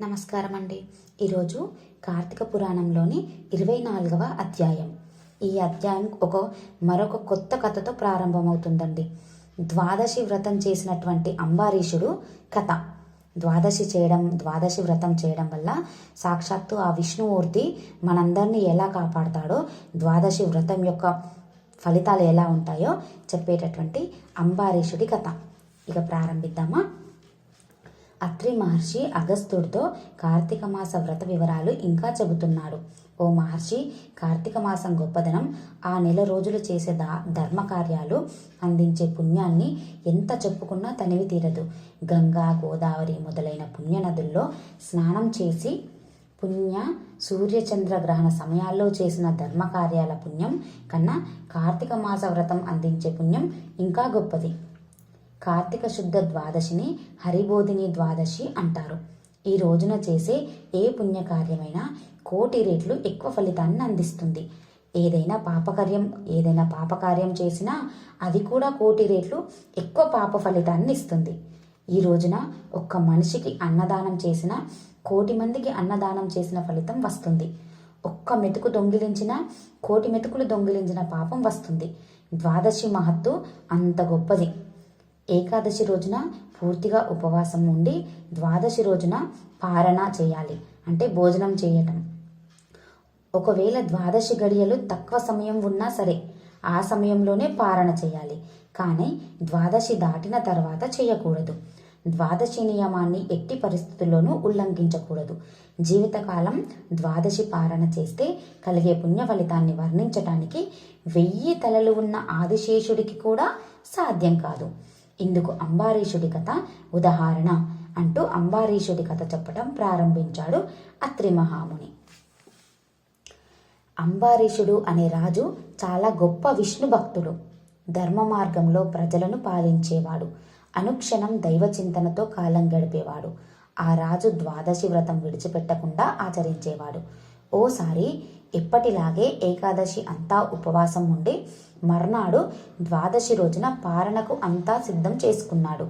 నమస్కారం అండి ఈరోజు కార్తీక పురాణంలోని ఇరవై నాలుగవ అధ్యాయం. ఈ అధ్యాయం ఒక మరొక కొత్త కథతో ప్రారంభమవుతుందండి. ద్వాదశి వ్రతం చేసినటువంటి అంబారీషుడు కథ. ద్వాదశి చేయడం ద్వాదశి వ్రతం చేయడం వల్ల సాక్షాత్తు ఆ విష్ణుమూర్తి మనందరినీ ఎలా కాపాడతాడో ద్వాదశి వ్రతం యొక్క ఫలితాలు ఎలా ఉంటాయో చెప్పేటటువంటి అంబారీషుడి కథ. ఇక ప్రారంభిద్దామా? అత్రి మహర్షి అగస్త్యుడితో కార్తీక మాస వ్రత వివరాలు ఇంకా చెబుతున్నాడు. ఓ మహర్షి కార్తీక మాసం గొప్పదనం. ఆ నెల రోజులు చేసే దా ధర్మ కార్యాలు అందించే పుణ్యాన్ని ఎంత చెప్పుకున్నా తనివి తీరదు. గంగా గోదావరి మొదలైన పుణ్య నదుల్లో స్నానం చేసి పుణ్య సూర్యచంద్ర గ్రహణ సమయాల్లో చేసిన ధర్మ కార్యాల పుణ్యం కన్నా కార్తీక మాస వ్రతం అందించే పుణ్యం ఇంకా గొప్పది. కార్తీక శుద్ధ ద్వాదశిని హరిబోధిని ద్వాదశి అంటారు. ఈ రోజున చేసే ఏ పుణ్యకార్యమైనా కోటి రేట్లు ఎక్కువ ఫలితాన్ని అందిస్తుంది. ఏదైనా పాపకార్యం ఏదైనా పాపకార్యం చేసినా అది కూడా కోటి రేట్లు ఎక్కువ పాప ఫలితాన్ని ఇస్తుంది. ఈ రోజున ఒక్క మనిషికి అన్నదానం చేసిన కోటి మందికి అన్నదానం చేసిన ఫలితం వస్తుంది. ఒక్క మెతుకు దొంగిలించిన కోటి మెతుకులు దొంగిలించిన పాపం వస్తుంది. ద్వాదశి మహత్తు అంత గొప్పది. ఏకాదశి రోజున పూర్తిగా ఉపవాసం ఉండి ద్వాదశి రోజున పారణ చేయాలి. అంటే భోజనం చేయటం. ఒకవేళ ద్వాదశి గడియలు తక్కువ సమయం ఉన్నా సరే ఆ సమయంలోనే పారణ చేయాలి. కానీ ద్వాదశి దాటిన తర్వాత చేయకూడదు. ద్వాదశి నియమాన్ని ఎట్టి పరిస్థితుల్లోనూ ఉల్లంఘించకూడదు. జీవితకాలం ద్వాదశి పారణ చేస్తే కలిగే పుణ్య ఫలితాన్ని వర్ణించటానికి వెయ్యి తలలు ఉన్న ఆదిశేషుడికి కూడా సాధ్యం కాదు. ఇందుకు అంబారీషుడి కథ ఉదాహరణ అంటూ అంబారీషుడి కథ చెప్పడం ప్రారంభించాడు అత్రి మహాముని. అంబారీషుడు అనే రాజు చాలా గొప్ప విష్ణు భక్తుడు. ధర్మ మార్గంలో ప్రజలను పాలించేవాడు. అనుక్షణం దైవ చింతనతో కాలం గడిపేవాడు. ఆ రాజు ద్వాదశి వ్రతం విడిచిపెట్టకుండా ఆచరించేవాడు. ఓసారి ఎప్పటిలాగే ఏకాదశి అంతా ఉపవాసం ఉండి మర్నాడు ద్వాదశి రోజున పారణకు అంతా సిద్ధం చేసుకున్నాడు.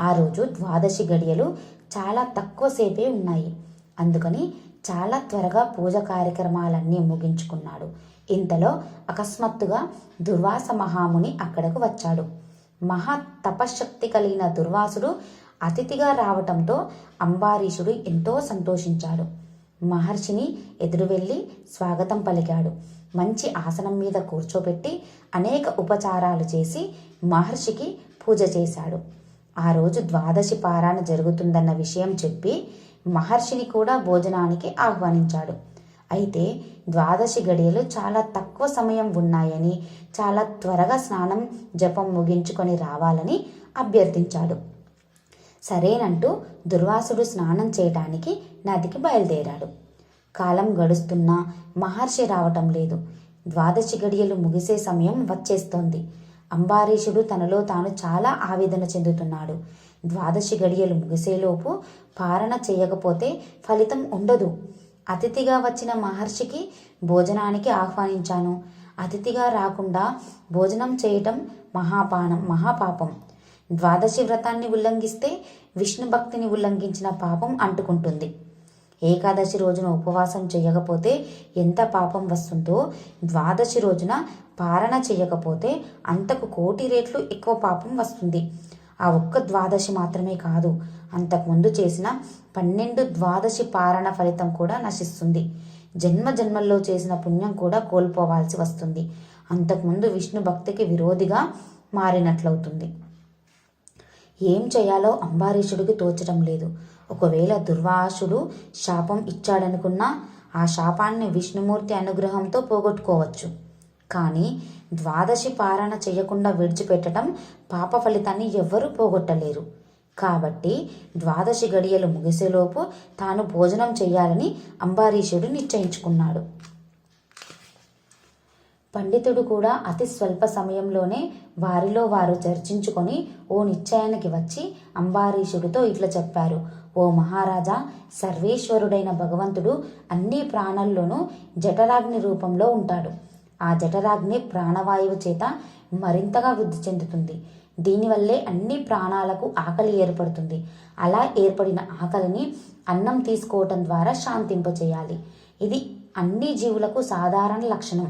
ఆ రోజు ద్వాదశి గడియలు చాలా తక్కువసేపే ఉన్నాయి. అందుకని చాలా త్వరగా పూజ కార్యక్రమాలన్నీ ముగించుకున్నాడు. ఇంతలో అకస్మాత్తుగా దుర్వాస మహాముని అక్కడకు వచ్చాడు. మహా తపశ్శక్తి కలిగిన దుర్వాసుడు అతిథిగా రావటంతో అంబారీషుడు ఎంతో సంతోషించాడు. మహర్షిని ఎదురు వెళ్ళి స్వాగతం పలికాడు. మంచి ఆసనం మీద కూర్చోబెట్టి అనేక ఉపచారాలు చేసి మహర్షికి పూజ చేశాడు. ఆ రోజు ద్వాదశి పారాయణ జరుగుతుందన్న విషయం చెప్పి మహర్షిని కూడా భోజనానికి ఆహ్వానించాడు. అయితే ద్వాదశి గడియలు చాలా తక్కువ సమయం ఉన్నాయని చాలా త్వరగా స్నానం జపం ముగించుకొని రావాలని అభ్యర్థించాడు. సరేనంటూ దుర్వాసుడు స్నానం చేయటానికి నదికి బయలుదేరాడు. కాలం గడుస్తున్నా మహర్షి రావటం లేదు. ద్వాదశి గడియలు ముగిసే సమయం వచ్చేస్తోంది. అంబారీషుడు తనలో తాను చాలా ఆవేదన చెందుతున్నాడు. ద్వాదశి గడియలు ముగిసేలోపు పారణ చేయకపోతే ఫలితం ఉండదు. అతిథిగా వచ్చిన మహర్షికి భోజనానికి ఆహ్వానించాను. అతిథిగా రాకుండా భోజనం చేయటం మహాపానం మహాపాపం. ద్వాదశి వ్రతాన్ని ఉల్లంఘిస్తే విష్ణు భక్తిని ఉల్లంఘించిన పాపం అంటుకుంటుంది. ఏకాదశి రోజున ఉపవాసం చేయకపోతే ఎంత పాపం వస్తుందో ద్వాదశి రోజున పారణ చేయకపోతే అంతకు కోటి రేట్లు ఎక్కువ పాపం వస్తుంది. ఆ ఒక్క ద్వాదశి మాత్రమే కాదు అంతకుముందు చేసిన పన్నెండు ద్వాదశి పారణ ఫలితం కూడా నశిస్తుంది. జన్మ జన్మల్లో చేసిన పుణ్యం కూడా కోల్పోవాల్సి వస్తుంది. అంతకుముందు విష్ణు భక్తికి విరోధిగా మారినట్లవుతుంది. ఏం చేయాలో అంబారీషుడికి తోచడం లేదు. ఒకవేళ దుర్వాసుడు శాపం ఇచ్చాడనుకున్నా ఆ శాపాన్ని విష్ణుమూర్తి అనుగ్రహంతో పోగొట్టుకోవచ్చు. కానీ ద్వాదశి పారణ చేయకుండా విడిచిపెట్టడం పాప ఫలితాన్ని ఎవ్వరూ పోగొట్టలేరు. కాబట్టి ద్వాదశి గడియలు ముగిసేలోపు తాను భోజనం చేయాలని అంబారీషుడు నిశ్చయించుకున్నాడు. పండితుడు కూడా అతి స్వల్ప సమయంలోనే వారిలో వారు చర్చించుకొని ఓ నిశ్చయానికి వచ్చి అంబారీషుడితో ఇట్లా చెప్పారు. ఓ మహారాజా సర్వేశ్వరుడైన భగవంతుడు అన్ని ప్రాణాల్లోనూ జఠరాగ్ని రూపంలో ఉంటాడు. ఆ జఠరాగ్ని ప్రాణవాయువు చేత మరింతగా వృద్ధి చెందుతుంది. దీనివల్లే అన్ని ప్రాణాలకు ఆకలి ఏర్పడుతుంది. అలా ఏర్పడిన ఆకలిని అన్నం తీసుకోవటం ద్వారా శాంతింపచేయాలి. ఇది అన్ని జీవులకు సాధారణ లక్షణం.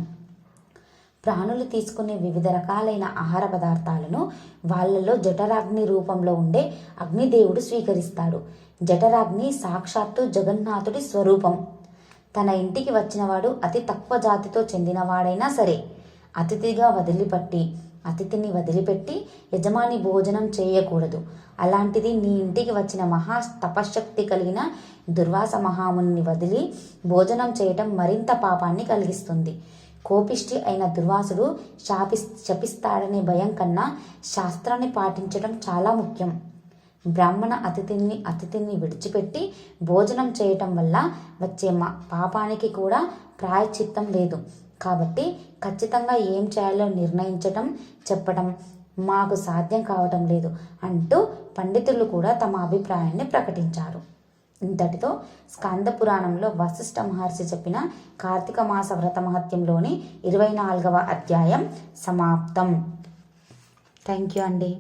ప్రాణులు తీసుకునే వివిధ రకాలైన ఆహార పదార్థాలను వాళ్ళలో జఠరాగ్ని రూపంలో ఉండే అగ్నిదేవుడు స్వీకరిస్తాడు. జఠరాగ్ని సాక్షాత్తు జగన్నాథుడి స్వరూపం. తన ఇంటికి వచ్చినవాడు అతి తక్కువ జాతితో చెందినవాడైనా సరే అతిథిగా వదిలిపట్టి అతిథిని వదిలిపెట్టి యజమాని భోజనం చేయకూడదు. అలాంటిది నీ ఇంటికి వచ్చిన మహా తపశ్శక్తి కలిగిన దుర్వాస మహాముని వదిలి భోజనం చేయటం మరింత పాపాన్ని కలిగిస్తుంది. కోపిష్టి అయిన దుర్వాసుడు శాపి శపిస్తాడనే భయం కన్నా శాస్త్రాన్ని పాటించడం చాలా ముఖ్యం. బ్రాహ్మణ అతిథిని అతిథిని విడిచిపెట్టి భోజనం చేయటం వల్ల వచ్చే మా పాపానికి కూడా ప్రాయశ్చిత్తం లేదు. కాబట్టి ఖచ్చితంగా ఏం చేయాలో నిర్ణయించటం చెప్పటం మాకు సాధ్యం కావటం లేదు అంటూ పండితులు కూడా తమ అభిప్రాయాన్ని ప్రకటించారు. ఇంతటితో స్కంద పురాణంలో వశిష్ఠ మహర్షి చెప్పిన కార్తీక మాస వ్రత మహత్యంలోని ఇరవై నాలుగవ అధ్యాయం సమాప్తం. థ్యాంక్ యూ అండి.